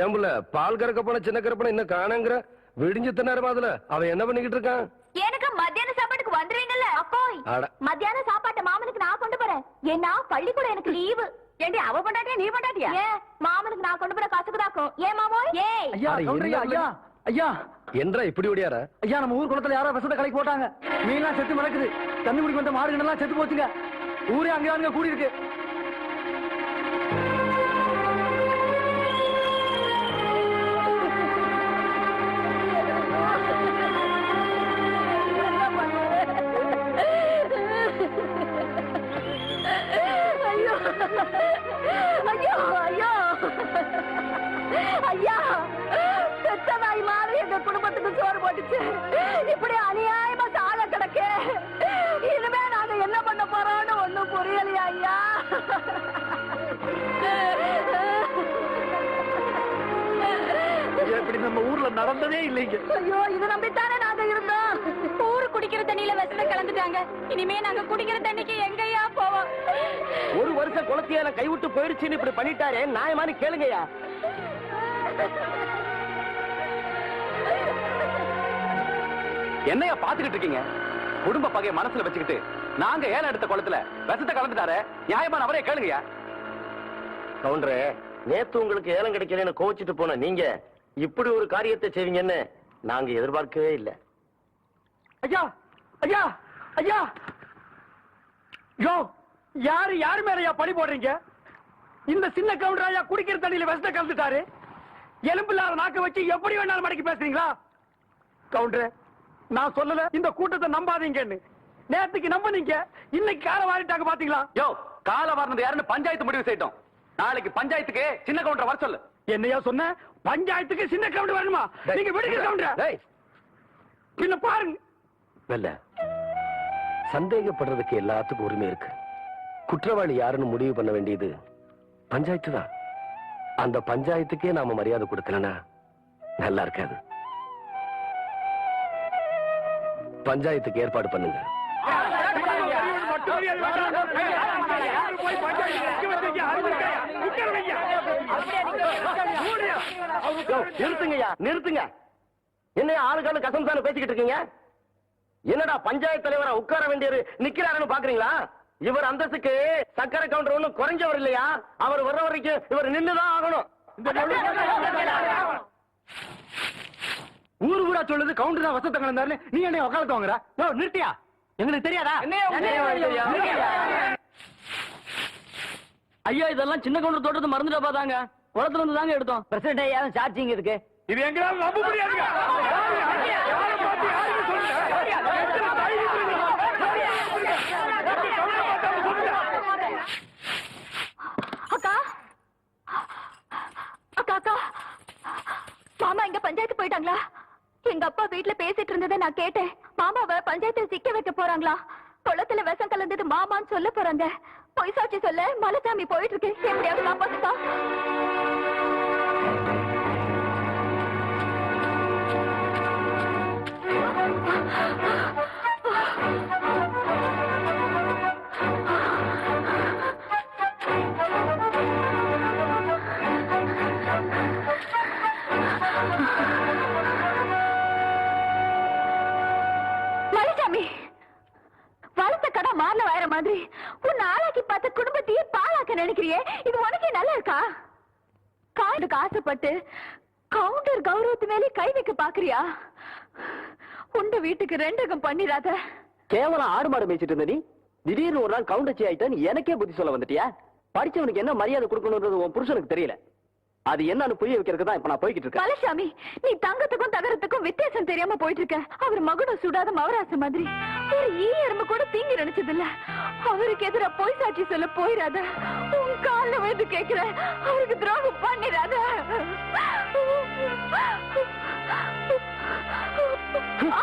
ஏம்புல பால் கறக்க போன சின்ன கறப்பன இன்னும் காணங்கிற விடிஞ்சு தின்னாரு அதுல அவன் என்ன பண்ணிக்கிட்டு இருக்கான்? எனக்கு மத்தியான சாப்பாட்டுக்கு வந்துருவீங்கல்ல அப்போ. அட. மத்தியான சாப்பாட்டை மாமனுக்கு நான் கொண்டு போறேன். ஏன்னா பள்ளிக்கூடம் எனக்கு லீவு. ஏண்டி அவ பண்ணாட்டியா நீ பண்ணாட்டியா ஏன் மாமனுக்கு நான் கொண்டு போற கசக்குதாக்கும் ஏன் மாமோ ஏய் ஐயா ஐயா ஐயா. என்றா இப்படி ஓடியார? ஐயா நம்ம ஊர் குளத்துல யாரோ விஷத்தை கலக்கி போட்டாங்க. மீன்லாம் செத்து மிளக்குது தண்ணி குடிக்க வந்த மாடு எல்லாம் செத்து போச்சுங்க. ஊரே அங்க அங்க கூடி இருக்கு போட்டுச்சு இப்படி அநியாயமா சாக கிடக்கு. இனிமே நாங்க என்ன பண்ண போறோம்னு ஒண்ணும் புரியலையா ஐயா. இப்படி நம்ம ஊர்ல நடந்ததே இல்லைங்க. ஐயோ இது நம்பித்தானே நாங்க இருந்தோம். ஊரு குடிக்கிற தண்ணியில விஷத்தை கலந்துட்டாங்க. இனிமே நாங்க குடிக்கிற தண்ணிக்கு எங்கயா போவோம்? ஒரு வருஷம் குளத்தியால கைவிட்டு போயிடுச்சுன்னு இப்படி பண்ணிட்டாரே நியாயமானு கேளுங்கய்யா. என்னையா பாத்துக்கிட்டு இருக்கீங்க? குடும்ப பகைய மனசுல வச்சுக்கிட்டு நாங்க ஏல எடுத்த குளத்துல விஷத்தை கலந்துட்டாரு நியாயமான அவரே கேளுங்கயா கவுண்டரே நேத்து உங்களுக்கு ஏலம் கிடைக்கலன்னு கோச்சிட்டு போன நீங்க இப்படி ஒரு காரியத்தை செய்வீங்கன்னு நாங்க எதிர்பார்க்கவே இல்லை. ஐயா ஐயா ஐயா! யோ யாரு யாரு மேலயா பழி போடுறீங்க? இந்த சின்ன கவுண்டர் ஐயா குடிக்கிற தண்ணியில விஷத்தை கலந்துட்டாரு. எலும்பில்லாத நாக்க வச்சு எப்படி வேணாலும் மடக்கி பேசுறீங்களா? கவுண்டர் நான் சொல்லல இந்த கூட்டத்தை நம்பாதீங்கன்னு. நேத்துக்கு நம்புனீங்க இன்னைக்கு கால வாரிட்டாங்க பாத்தீங்களா? யோ கால வாரினது யாருன்னு பஞ்சாயத்து முடிவு செய்யட்டும் நாளைக்கு பஞ்சாயத்துக்கு சின்ன கவுண்டர் வர சொல்லு. என்னையா சொன்ன? பஞ்சாயத்துக்கு சின்ன கவுண்டர் வரணுமா? நீங்க விடுங்க கவுண்டர். பின்ன பாருங்க. மெல்ல சந்தேகப்படுறதுக்கு எல்லாத்துக்கும் உரிமை இருக்கு. குற்றவாளி யாருன்னு முடிவு பண்ண வேண்டியது பஞ்சாயத்து தான் அந்த பஞ்சாயத்துக்கே நாம மரியாதை கொடுக்கலனா நல்லா இருக்காது. பஞ்சாயத்துக்கு ஏற்பாடு பண்ணுங்க. நிறுத்துங்கய்யா நிறுத்துங்க. என்னையா ஆளுக்கான கசம்சான பேசிக்கிட்டு இருக்கீங்க? என்னடா பஞ்சாயத்து தலைவரா உட்கார வேண்டியவர் நிக்கிறாருன்னு பாக்குறீங்களா? இவர் அந்தஸ்துக்கு சக்கரை கவுண்டர் ஒண்ணும் குறைஞ்சவர் இல்லையா? அவர் வர்ற வரைக்கும் இவர் நின்றுதான் ஆகணும். ஊரு ஊரா சொல்லுது கவுண்டர் தான் வசத்த கலந்தாருன்னு நீ என்ன உக்காலத்து வாங்குற யோ, நிறுத்தியா எங்களுக்கு தெரியாதா ஐயா இதெல்லாம் சின்ன கவுண்டர் தோட்டத்தை மறந்துட்டா பாத்தாங்க குளத்துல இருந்து தாங்க எடுத்தோம் பிரசிடண்ட் ஐயா சார்ஜிங் இருக்கு இது எங்களால நம்ப அக்கா மாமா இங்க பஞ்சாயத்து போயிட்டாங்களா எங்க அப்பா வீட்டுல பேசிட்டு இருந்ததை நான் கேட்டேன். மாமாவை பஞ்சாயத்துல சிக்க வைக்க போறாங்களா? குளத்துல விஷம் கலந்தது மாமான்னு சொல்ல போறாங்க. பொய் சாட்சி சொல்ல மலைசாமி போயிட்டு இருக்கு எப்படியாவது காப்பாத்துக்கா. மலைசாமி மாதிரி உன் ஆளாக்கி பார்த்த குடும்பத்தையே பாழாக்க நினைக்கிறியே? இது உனக்கே நல்லா இருக்கா? காண்டுக்கு ஆசைப்பட்டு கவுண்டர் கௌரவத்து மேலே கை வைக்க பாக்குறியா உண்ட வீட்டுக்கு ரெண்டகம் பண்ணிராத. கேவலம் ஆடு மாடு மேய்ச்சிட்டு இருந்த நீ? திடீர்னு ஒரு நாள் கவுண்டச்சி ஆயிட்டான்னு எனக்கே புத்தி சொல்ல வந்துட்டியா? படிச்சவனுக்கு என்ன மரியாதை கொடுக்கணும்ன்றது உன் புருஷனுக்கு தெரியல. அது என்னன்னு புரிய வைக்கிறதுக்கு தான் இப்ப நான் போய்கிட்டு இருக்கேன். மலைசாமி நீ தங்கத்துக்கும் தகரத்துக்கும் வித்தியாசம் தெரியாம போயிட்டு இருக்க. அவர் மகுடம் சுடாத மவராச மாதிரி. ஒரு ஈ எறும்பு கூட தீங்கி நினைச்சது இல்ல அவருக்கு எதிர போய் சாட்சி சொல்ல போயிடாத உன் கால வந்து கேட்கிற அவருக்கு துரோகம் பண்ணிடாத ஆ?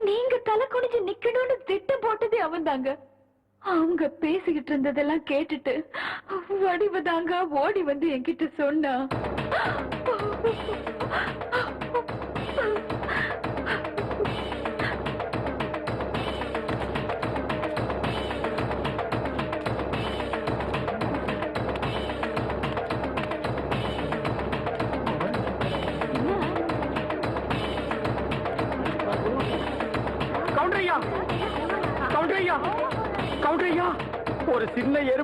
நீங்க தலை குனிஞ்சு நிக்கணும்னு திட்டம் போட்டதே அவன்தாங்க. அவங்க பேசிக்கிட்டு இருந்ததெல்லாம் கேட்டுட்டு வடிவதாங்க ஓடி வந்து என்கிட்ட சொன்னா.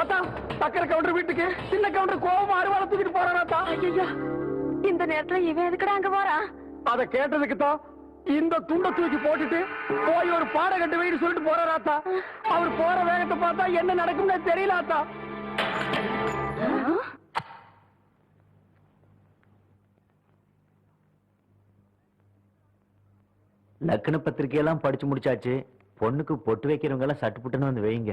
அத்தா சக்கரை கவுண்டர் வீட்டுக்கு சின்ன கவுண்டர் கோபமா அருவாளை தூக்கிட்டு அத்தா ஐயா இந்த நேரத்துல இவன் எதுக்குடா அங்க போறான் அத கேட்டதுக்கு தான் இந்த துண்டை தூக்கி போட்டுட்டு போய் ஒரு பாட கட்டு வைன்னு சொல்லிட்டு போறாராத்தா அவர் போற வேகத்தை பார்த்தா என்ன நடக்கும்னு தெரியல ஆத்தா லக்ன பத்திரிக்கையெல்லாம் படிச்சு முடிச்சாச்சு. பொண்ணுக்கு பொட்டு வைக்கிறவங்க எல்லாம் சட்டு புட்டுன்னு வந்து வைங்க.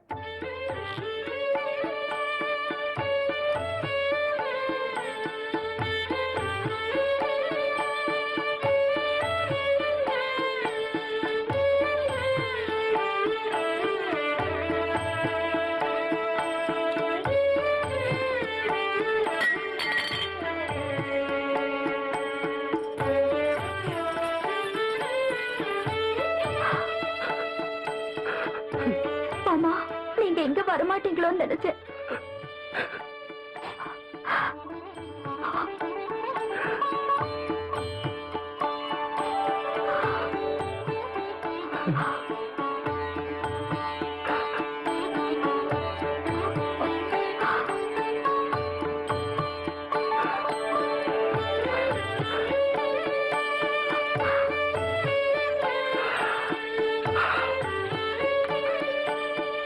நீங்க எங்க வரமாட்டீங்களோன்னு நினைச்சேன்.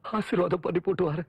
ஆசீர்வாதம் பண்ணி போட்டு வரேன்.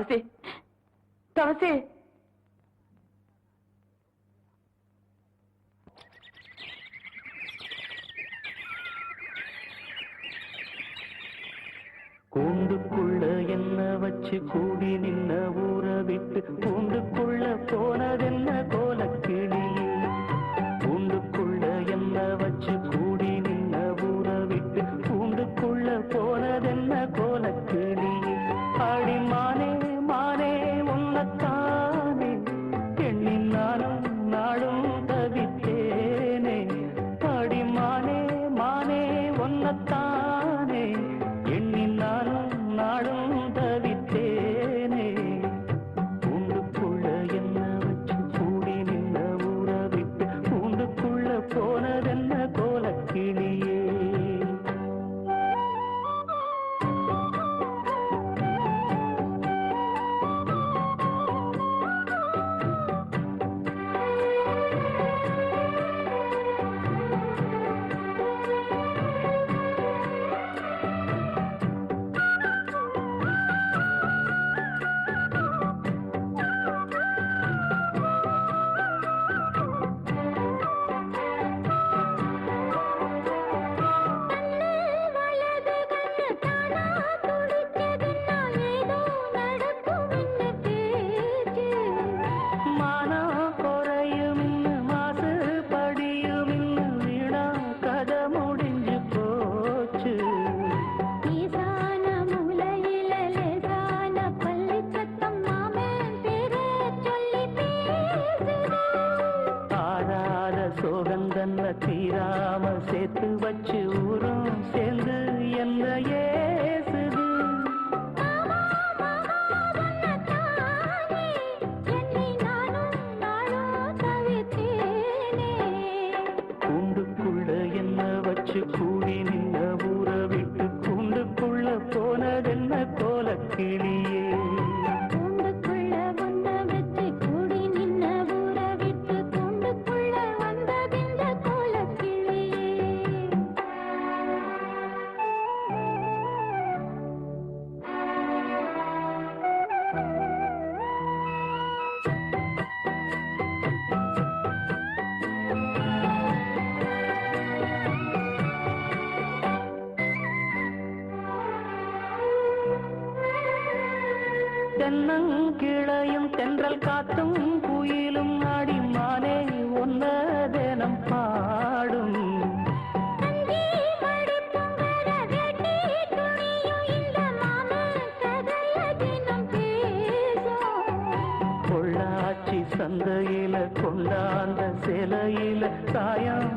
తులసి. తులసి சோகந்தன்ன தீராம சேர்த்து வச்சு ஊரும் சேர்ந்து என்ன ஏசுது கூண்டுக்குள்ள என்ன வச்சு தென்னங்கிளையும் தென்றல் காத்தும் குயிலும் ஆடி மானே ஒன்னதேனம் பாடும். பொள்ளாச்சி சந்தையில கொண்டாந்த சிலையில சாயம்